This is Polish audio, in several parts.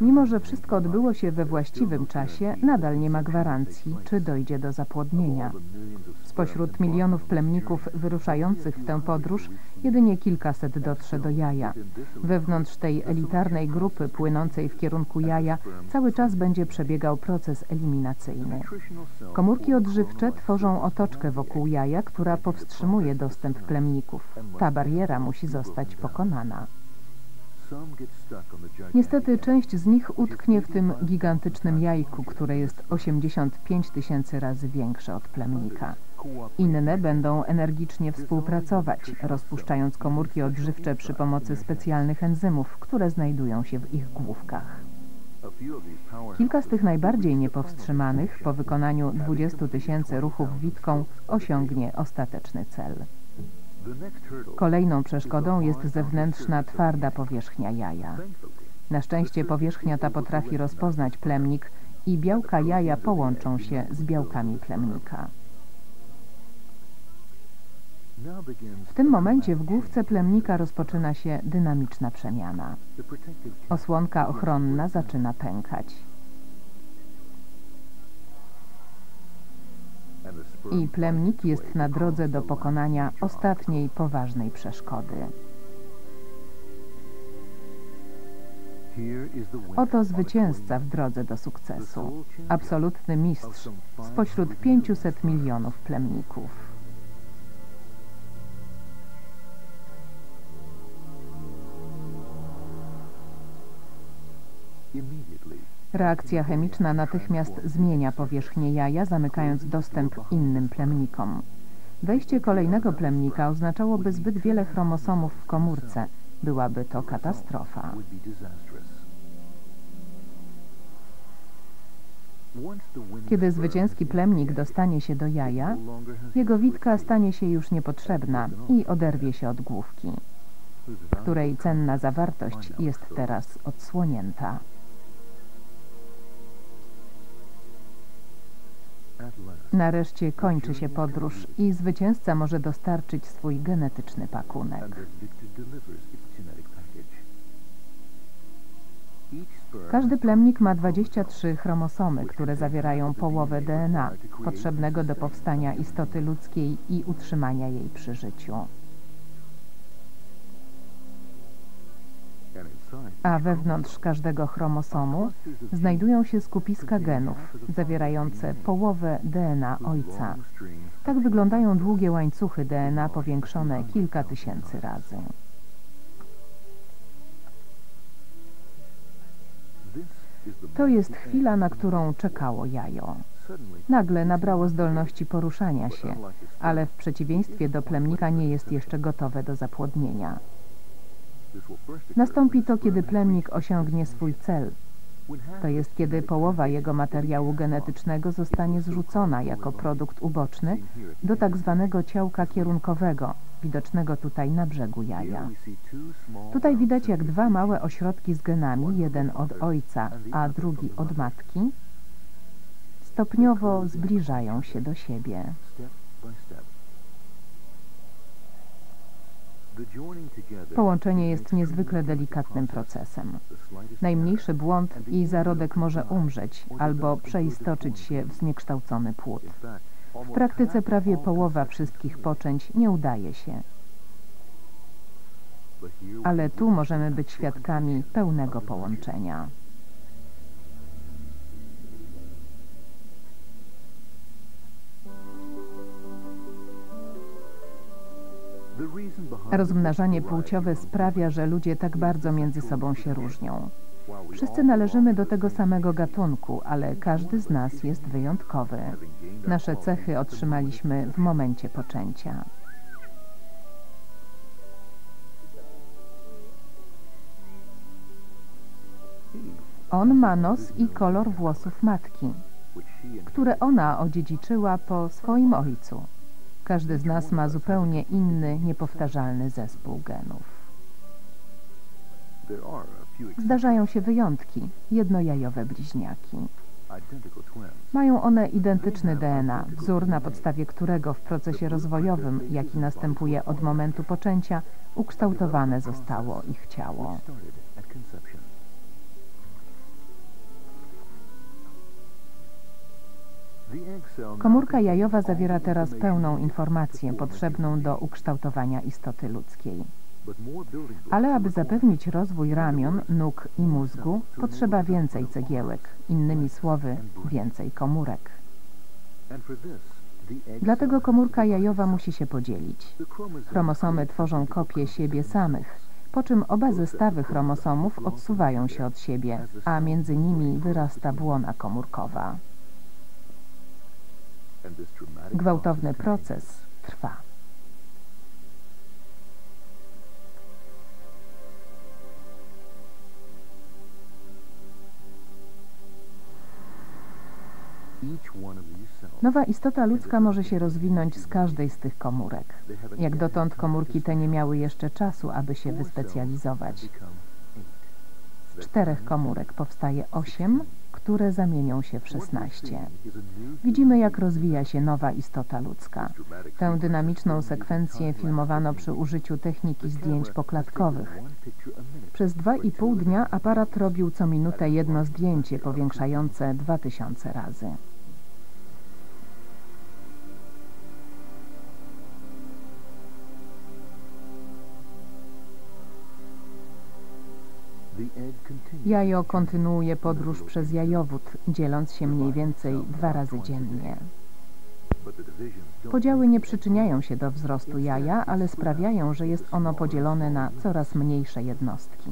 Mimo, że wszystko odbyło się we właściwym czasie, nadal nie ma gwarancji, czy dojdzie do zapłodnienia. Spośród milionów plemników wyruszających w tę podróż, jedynie kilkaset dotrze do jaja. Wewnątrz tej elitarnej grupy płynącej w kierunku jaja cały czas będzie przebiegał proces eliminacyjny. Komórki odżywcze tworzą otoczkę wokół jaja, która powstrzymuje dostęp plemników. Ta bariera musi zostać pokonana. Niestety część z nich utknie w tym gigantycznym jajku, które jest 85 tysięcy razy większe od plemnika. Inne będą energicznie współpracować, rozpuszczając komórki odżywcze przy pomocy specjalnych enzymów, które znajdują się w ich główkach. Kilka z tych najbardziej niepowstrzymanych po wykonaniu 20 tysięcy ruchów witką osiągnie ostateczny cel. Kolejną przeszkodą jest zewnętrzna, twarda powierzchnia jaja. Na szczęście powierzchnia ta potrafi rozpoznać plemnik i białka jaja połączą się z białkami plemnika. W tym momencie w główce plemnika rozpoczyna się dynamiczna przemiana. Osłonka ochronna zaczyna pękać. I plemnik jest na drodze do pokonania ostatniej poważnej przeszkody. Oto zwycięzca w drodze do sukcesu. Absolutny mistrz spośród 500 milionów plemników. Reakcja chemiczna natychmiast zmienia powierzchnię jaja, zamykając dostęp innym plemnikom. Wejście kolejnego plemnika oznaczałoby zbyt wiele chromosomów w komórce. Byłaby to katastrofa. Kiedy zwycięski plemnik dostanie się do jaja, jego witka stanie się już niepotrzebna i oderwie się od główki, której cenna zawartość jest teraz odsłonięta. Nareszcie kończy się podróż i zwycięzca może dostarczyć swój genetyczny pakunek. Każdy plemnik ma 23 chromosomy, które zawierają połowę DNA, potrzebnego do powstania istoty ludzkiej i utrzymania jej przy życiu. A wewnątrz każdego chromosomu znajdują się skupiska genów zawierające połowę DNA ojca. Tak wyglądają długie łańcuchy DNA powiększone kilka tysięcy razy. To jest chwila, na którą czekało jajo. Nagle nabrało zdolności poruszania się, ale w przeciwieństwie do plemnika nie jest jeszcze gotowe do zapłodnienia. Nastąpi to, kiedy plemnik osiągnie swój cel. To jest, kiedy połowa jego materiału genetycznego zostanie zrzucona jako produkt uboczny do tak zwanego ciałka kierunkowego, widocznego tutaj na brzegu jaja. Tutaj widać, jak dwa małe ośrodki z genami, jeden od ojca, a drugi od matki, stopniowo zbliżają się do siebie. Połączenie jest niezwykle delikatnym procesem. Najmniejszy błąd i zarodek może umrzeć albo przeistoczyć się w zniekształcony płód. W praktyce prawie połowa wszystkich poczęć nie udaje się. Ale tu możemy być świadkami pełnego połączenia. Rozmnażanie płciowe sprawia, że ludzie tak bardzo między sobą się różnią. Wszyscy należymy do tego samego gatunku, ale każdy z nas jest wyjątkowy. Nasze cechy otrzymaliśmy w momencie poczęcia. On ma nos i kolor włosów matki, które ona odziedziczyła po swoim ojcu. Każdy z nas ma zupełnie inny, niepowtarzalny zespół genów. Zdarzają się wyjątki, jednojajowe bliźniaki. Mają one identyczny DNA, wzór na podstawie którego w procesie rozwojowym, jaki następuje od momentu poczęcia, ukształtowane zostało ich ciało. Komórka jajowa zawiera teraz pełną informację potrzebną do ukształtowania istoty ludzkiej. Ale aby zapewnić rozwój ramion, nóg i mózgu, potrzeba więcej cegiełek, innymi słowy, więcej komórek. Dlatego komórka jajowa musi się podzielić. Chromosomy tworzą kopie siebie samych, po czym oba zestawy chromosomów odsuwają się od siebie, a między nimi wyrasta błona komórkowa. Gwałtowny proces trwa. Nowa istota ludzka może się rozwinąć z każdej z tych komórek. Jak dotąd komórki te nie miały jeszcze czasu, aby się wyspecjalizować. Z czterech komórek powstaje osiem, które zamienią się w szesnaście. Widzimy, jak rozwija się nowa istota ludzka. Tę dynamiczną sekwencję filmowano przy użyciu techniki zdjęć poklatkowych. Przez dwa i pół dnia aparat robił co minutę jedno zdjęcie powiększające 2000 razy. Jajo kontynuuje podróż przez jajowód, dzieląc się mniej więcej dwa razy dziennie. Podziały nie przyczyniają się do wzrostu jaja, ale sprawiają, że jest ono podzielone na coraz mniejsze jednostki.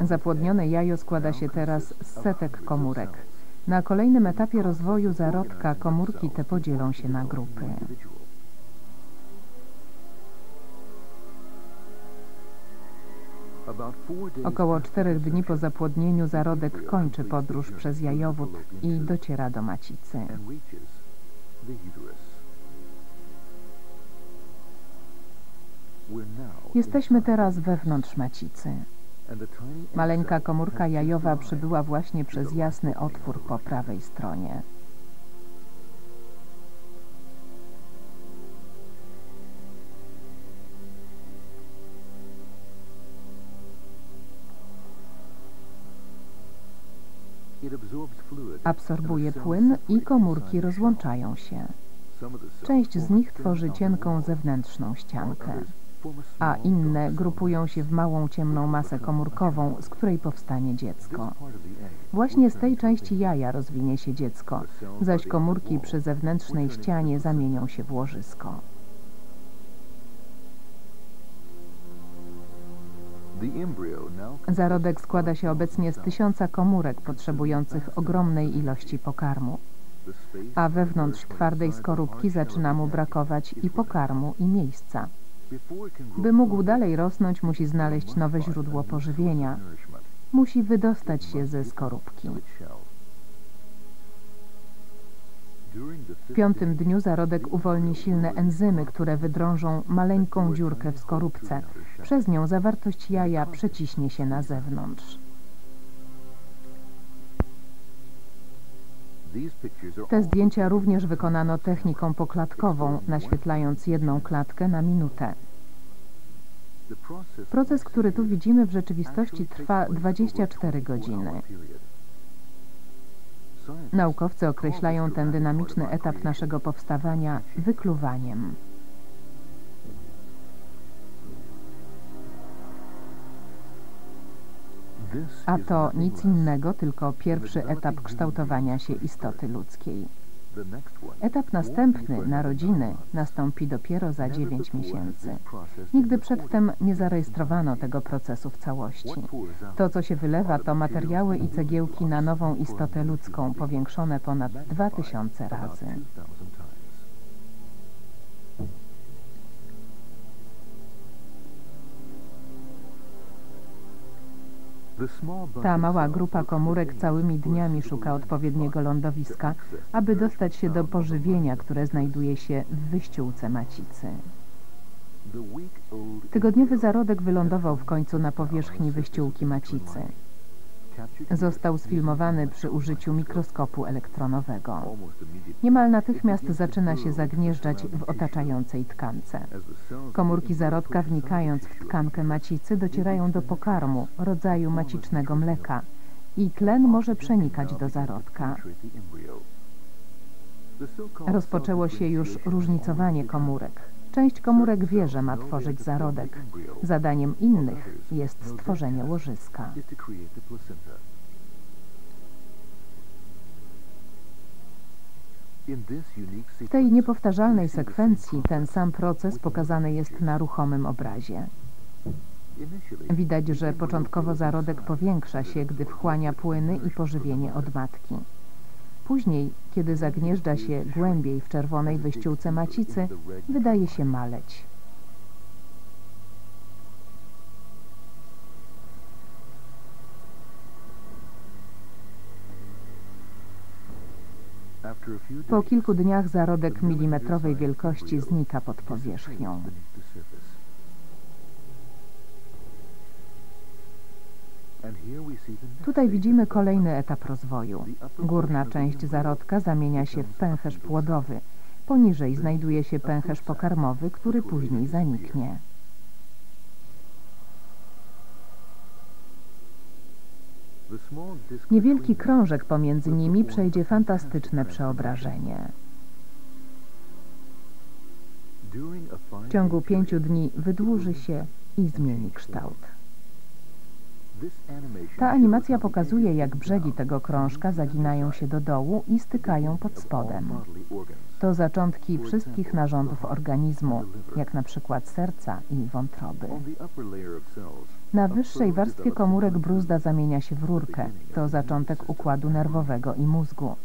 Zapłodnione jajo składa się teraz z setek komórek. Na kolejnym etapie rozwoju zarodka komórki te podzielą się na grupy. Około czterech dni po zapłodnieniu zarodek kończy podróż przez jajowód i dociera do macicy. Jesteśmy teraz wewnątrz macicy. Maleńka komórka jajowa przybyła właśnie przez jasny otwór po prawej stronie. Absorbuje płyn i komórki rozłączają się. Część z nich tworzy cienką zewnętrzną ściankę a inne grupują się w małą ciemną masę komórkową, z której powstanie dziecko. Właśnie z tej części jaja rozwinie się dziecko, zaś komórki przy zewnętrznej ścianie zamienią się w łożysko. Zarodek składa się obecnie z tysiąca komórek potrzebujących ogromnej ilości pokarmu, a wewnątrz twardej skorupki zaczyna mu brakować i pokarmu, i miejsca. By mógł dalej rosnąć, musi znaleźć nowe źródło pożywienia. Musi wydostać się ze skorupki. W piątym dniu zarodek uwolni silne enzymy, które wydrążą maleńką dziurkę w skorupce. Przez nią zawartość jaja przeciśnie się na zewnątrz. Te zdjęcia również wykonano techniką poklatkową, naświetlając jedną klatkę na minutę. Proces, który tu widzimy w rzeczywistości trwa 24 godziny. Naukowcy określają ten dynamiczny etap naszego powstawania wykluwaniem. A to nic innego, tylko pierwszy etap kształtowania się istoty ludzkiej. Etap następny, narodziny, nastąpi dopiero za 9 miesięcy. Nigdy przedtem nie zarejestrowano tego procesu w całości. To, co się wylewa, to materiały i cegiełki na nową istotę ludzką, powiększone ponad 2000 razy. Ta mała grupa komórek całymi dniami szuka odpowiedniego lądowiska, aby dostać się do pożywienia, które znajduje się w wyściółce macicy. Tygodniowy zarodek wylądował w końcu na powierzchni wyściółki macicy. Został sfilmowany przy użyciu mikroskopu elektronowego. Niemal natychmiast zaczyna się zagnieżdżać w otaczającej tkance. Komórki zarodka wnikając w tkankę macicy docierają do pokarmu, rodzaju macicznego mleka i tlen może przenikać do zarodka. Rozpoczęło się już różnicowanie komórek. Część komórek wie, że ma tworzyć zarodek. Zadaniem innych jest stworzenie łożyska. W tej niepowtarzalnej sekwencji ten sam proces pokazany jest na ruchomym obrazie. Widać, że początkowo zarodek powiększa się, gdy wchłania płyny i pożywienie od matki. Później, kiedy zagnieżdża się głębiej w czerwonej wyściółce macicy, wydaje się maleć. Po kilku dniach zarodek milimetrowej wielkości znika pod powierzchnią. Tutaj widzimy kolejny etap rozwoju. Górna część zarodka zamienia się w pęcherz płodowy. Poniżej znajduje się pęcherz pokarmowy, który później zaniknie. Niewielki krążek pomiędzy nimi przejdzie fantastyczne przeobrażenie. W ciągu pięciu dni wydłuży się i zmieni kształt. Ta animacja pokazuje, jak brzegi tego krążka zaginają się do dołu i stykają pod spodem. To zaczątki wszystkich narządów organizmu, jak na przykład serca i wątroby. Na wyższej warstwie komórek bruzda zamienia się w rurkę. To zaczątek układu nerwowego i mózgu.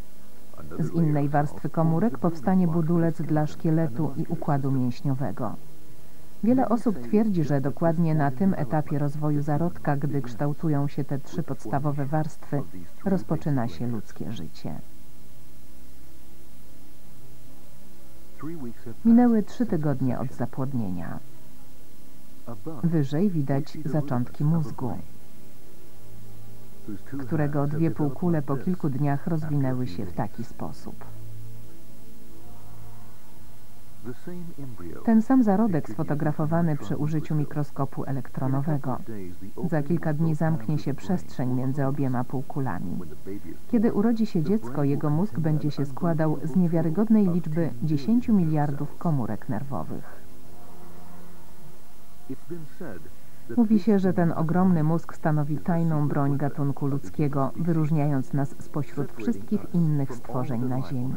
Z innej warstwy komórek powstanie budulec dla szkieletu i układu mięśniowego. Wiele osób twierdzi, że dokładnie na tym etapie rozwoju zarodka, gdy kształtują się te trzy podstawowe warstwy, rozpoczyna się ludzkie życie. Minęły trzy tygodnie od zapłodnienia. Wyżej widać zaczątki mózgu, którego dwie półkule po kilku dniach rozwinęły się w taki sposób. Ten sam zarodek sfotografowany przy użyciu mikroskopu elektronowego. Za kilka dni zamknie się przestrzeń między obiema półkulami. Kiedy urodzi się dziecko, jego mózg będzie się składał z niewiarygodnej liczby 10 miliardów komórek nerwowych. Mówi się, że ten ogromny mózg stanowi tajną broń gatunku ludzkiego, wyróżniając nas spośród wszystkich innych stworzeń na Ziemi.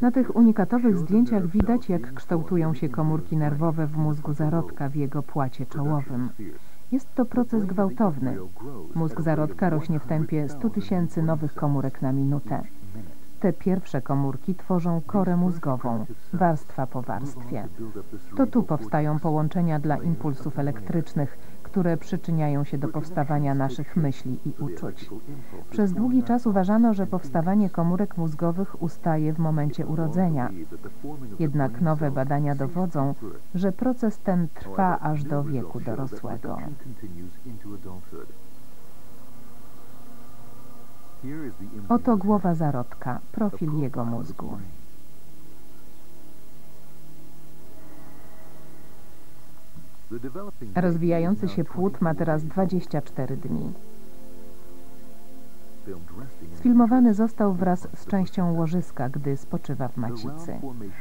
Na tych unikatowych zdjęciach widać, jak kształtują się komórki nerwowe w mózgu zarodka w jego płacie czołowym. Jest to proces gwałtowny. Mózg zarodka rośnie w tempie 100 tysięcy nowych komórek na minutę. Te pierwsze komórki tworzą korę mózgową, warstwa po warstwie. To tu powstają połączenia dla impulsów elektrycznych, które przyczyniają się do powstawania naszych myśli i uczuć. Przez długi czas uważano, że powstawanie komórek mózgowych ustaje w momencie urodzenia. Jednak nowe badania dowodzą, że proces ten trwa aż do wieku dorosłego. Oto głowa zarodka, profil jego mózgu. Rozwijający się płód ma teraz 24 dni. Sfilmowany został wraz z częścią łożyska, gdy spoczywa w macicy.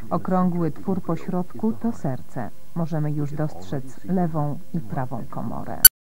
Okrągły twór po środku to serce. Możemy już dostrzec lewą i prawą komorę.